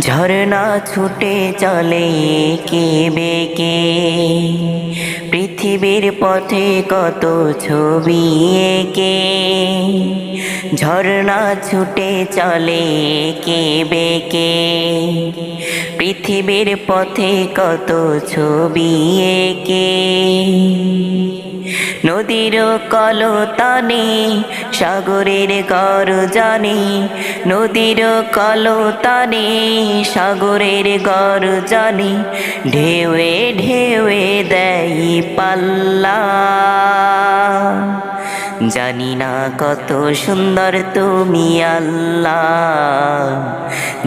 ঝরনা ছুটে চলে কে বেকে। পৃথিবীর পথে কত ছবি এঁকে। ঝরনা ছুটে চলে কে বেকে। পৃথিবীর পথে কত ছবি এঁকে। নদীর কলতানে, সাগরের গর জানে নদীর কলতানে, সাগরের গর জানে ঢেউয়ে ঢেউয়ে দেয় পাল্লা। জানি না কত সুন্দর তুমি আল্লাহ।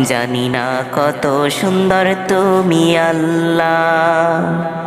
জানি না কত সুন্দর তুমি আল্লাহ।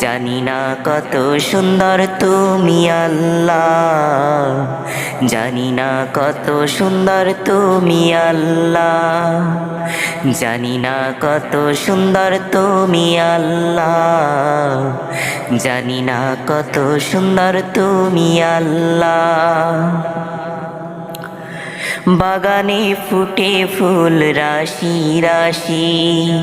জানি না কত সুন্দর তুমি আল্লাহ। জানি না কত সুন্দর তুমি আল্লাহ। জানি না কত সুন্দর তুমি আল্লাহ। জানি না কত সুন্দর তুমি আল্লাহ। বাগানে ফুটে ফুল, রাশি রাশি।